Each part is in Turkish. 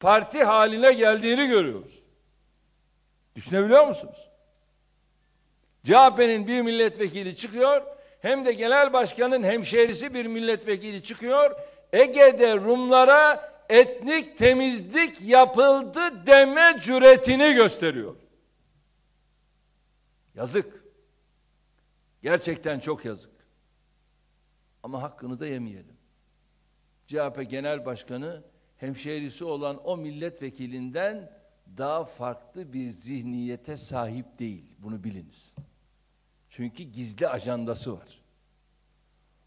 parti haline geldiğini görüyoruz. Düşünebiliyor musunuz? CHP'nin bir milletvekili çıkıyor, hem de genel başkanın hemşehrisi bir milletvekili çıkıyor. Ege'de Rumlara etnik temizlik yapıldı deme cüretini gösteriyor. Yazık. Gerçekten çok yazık. Ama hakkını da yemeyelim. CHP Genel Başkanı hemşehrisi olan o milletvekilinden daha farklı bir zihniyete sahip değil. Bunu biliniz. Çünkü gizli ajandası var.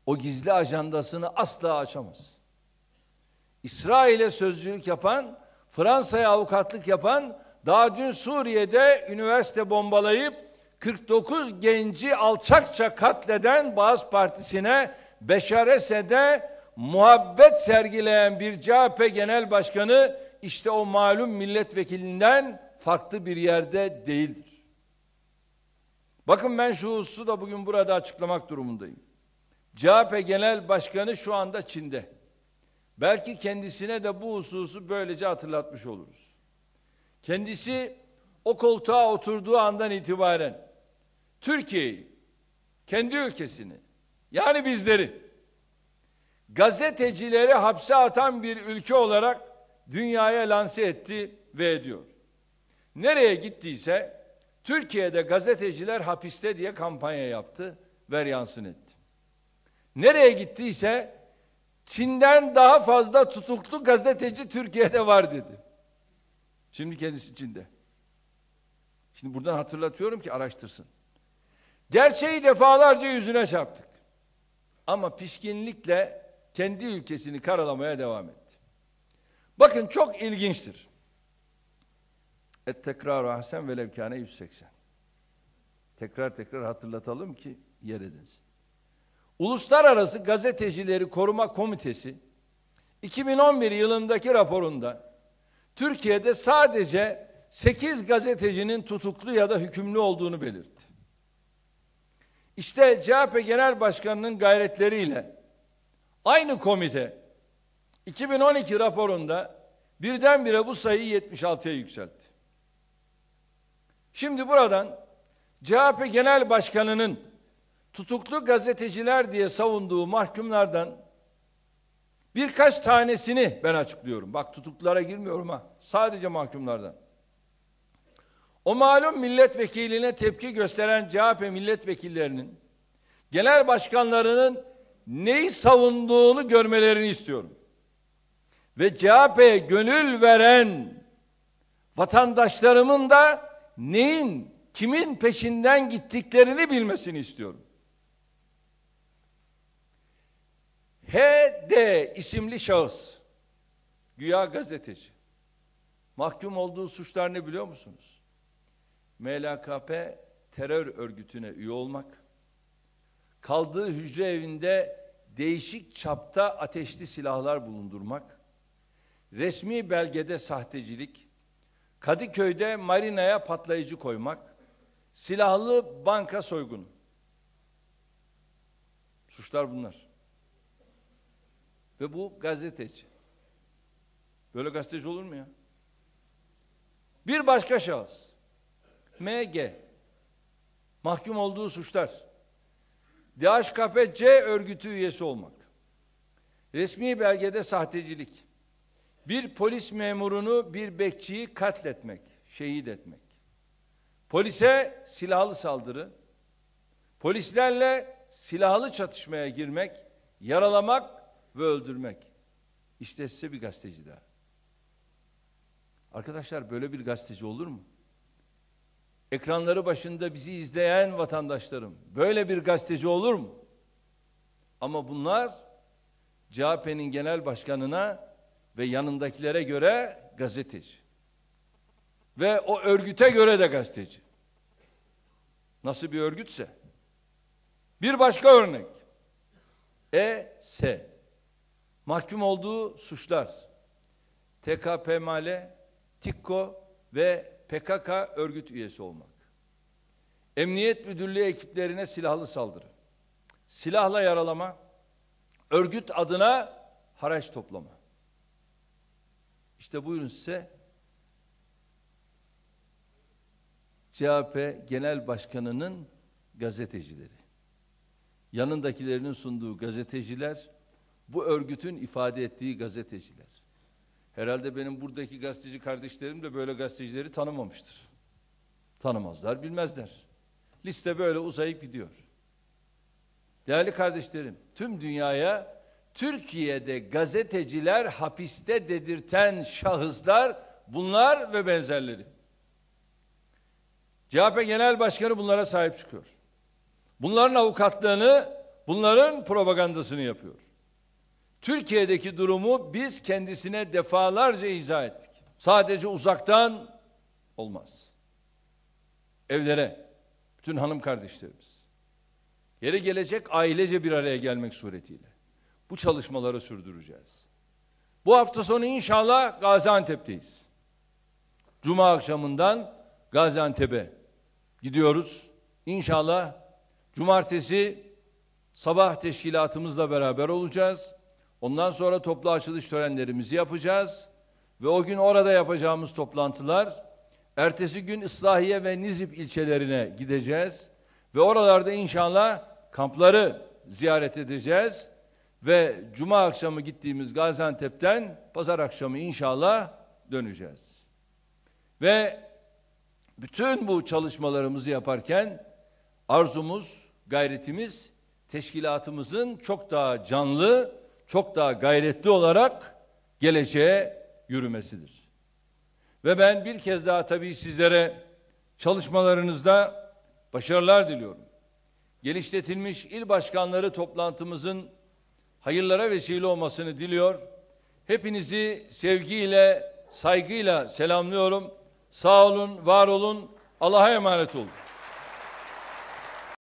O gizli ajandasını asla açamaz. İsrail'e sözcülük yapan, Fransa'ya avukatlık yapan, daha dün Suriye'de üniversite bombalayıp 49 genci alçakça katleden Bağız Partisi'ne Beşar Esed'e muhabbet sergileyen bir CHP Genel Başkanı işte o malum milletvekilinden farklı bir yerde değildir. Bakın ben şu hususu da bugün burada açıklamak durumundayım. CHP Genel Başkanı şu anda Çin'de. Belki kendisine de bu hususu böylece hatırlatmış oluruz. Kendisi o koltuğa oturduğu andan itibaren Türkiye'yi, kendi ülkesini, yani bizleri gazetecileri hapse atan bir ülke olarak dünyaya lanse etti ve ediyor. Nereye gittiyse Türkiye'de gazeteciler hapiste diye kampanya yaptı, ver yansın etti. Nereye gittiyse Çin'den daha fazla tutuklu gazeteci Türkiye'de var dedi. Şimdi kendisi Çin'de. Şimdi buradan hatırlatıyorum ki araştırsın. Gerçeği defalarca yüzüne çarptık. Ama pişkinlikle kendi ülkesini karalamaya devam etti. Bakın çok ilginçtir. Et tekrar ahsen ve levkane 180. Tekrar tekrar hatırlatalım ki yer edinsin. Uluslararası Gazetecileri Koruma Komitesi 2011 yılındaki raporunda Türkiye'de sadece 8 gazetecinin tutuklu ya da hükümlü olduğunu belirtti. İşte CHP Genel Başkanı'nın gayretleriyle aynı komite 2012 raporunda birdenbire bu sayıyı 76'ya yükseltti. Şimdi buradan CHP Genel Başkanı'nın tutuklu gazeteciler diye savunduğu mahkumlardan birkaç tanesini ben açıklıyorum. Bak tutuklulara girmiyorum ha. Sadece mahkumlardan. O malum milletvekiline tepki gösteren CHP milletvekillerinin genel başkanlarının neyi savunduğunu görmelerini istiyorum. Ve CHP'ye gönül veren vatandaşlarımın da neyin, kimin peşinden gittiklerini bilmesini istiyorum. HD isimli şahıs güya gazeteci mahkum olduğu suçlar ne biliyor musunuz? MLKP terör örgütüne üye olmak, kaldığı hücre evinde değişik çapta ateşli silahlar bulundurmak, resmi belgede sahtecilik, Kadıköy'de marinaya patlayıcı koymak, silahlı banka soygunu. Suçlar bunlar. Ve bu gazeteci. Böyle gazeteci olur mu ya? Bir başka şahıs. MG. Mahkum olduğu suçlar. DHKP-C örgütü üyesi olmak. Resmi belgede sahtecilik. Bir polis memurunu, bir bekçiyi katletmek, şehit etmek. Polise silahlı saldırı. Polislerle silahlı çatışmaya girmek, yaralamak ve öldürmek. İşte size bir gazeteci daha. Arkadaşlar böyle bir gazeteci olur mu? Ekranları başında bizi izleyen vatandaşlarım, böyle bir gazeteci olur mu? Ama bunlar CHP'nin genel başkanına ve yanındakilere göre gazeteci. Ve o örgüte göre de gazeteci. Nasıl bir örgütse. Bir başka örnek. E-S mahkum olduğu suçlar TKPML, TİKKO ve PKK örgüt üyesi olmak. Emniyet Müdürlüğü ekiplerine silahlı saldırı. Silahla yaralama, örgüt adına haraç toplama. İşte buyurun size CHP Genel Başkanı'nın gazetecileri. Yanındakilerinin sunduğu gazeteciler, bu örgütün ifade ettiği gazeteciler. Herhalde benim buradaki gazeteci kardeşlerim de böyle gazetecileri tanımamıştır. Tanımazlar, bilmezler. Liste böyle uzayıp gidiyor. Değerli kardeşlerim, tüm dünyaya Türkiye'de gazeteciler hapiste dedirten şahıslar bunlar ve benzerleri. CHP Genel Başkanı bunlara sahip çıkıyor. Bunların avukatlığını, bunların propagandasını yapıyor. Türkiye'deki durumu biz kendisine defalarca izah ettik. Sadece uzaktan olmaz. Evlere, bütün hanım kardeşlerimiz, yeri gelecek ailece bir araya gelmek suretiyle bu çalışmaları sürdüreceğiz. Bu hafta sonu inşallah Gaziantep'teyiz. Cuma akşamından Gaziantep'e gidiyoruz. İnşallah cumartesi sabah teşkilatımızla beraber olacağız. Ondan sonra toplu açılış törenlerimizi yapacağız. Ve o gün orada yapacağımız toplantılar, ertesi gün Islahiye ve Nizip ilçelerine gideceğiz. Ve oralarda inşallah kampları ziyaret edeceğiz. Ve cuma akşamı gittiğimiz Gaziantep'ten pazar akşamı inşallah döneceğiz. Ve bütün bu çalışmalarımızı yaparken arzumuz, gayretimiz teşkilatımızın çok daha canlı, çok daha gayretli olarak geleceğe yürümesidir. Ve ben bir kez daha tabii sizlere çalışmalarınızda başarılar diliyorum. Geliştirilmiş il başkanları toplantımızın hayırlara vesile olmasını diliyor. Hepinizi sevgiyle, saygıyla selamlıyorum. Sağ olun, var olun. Allah'a emanet olun.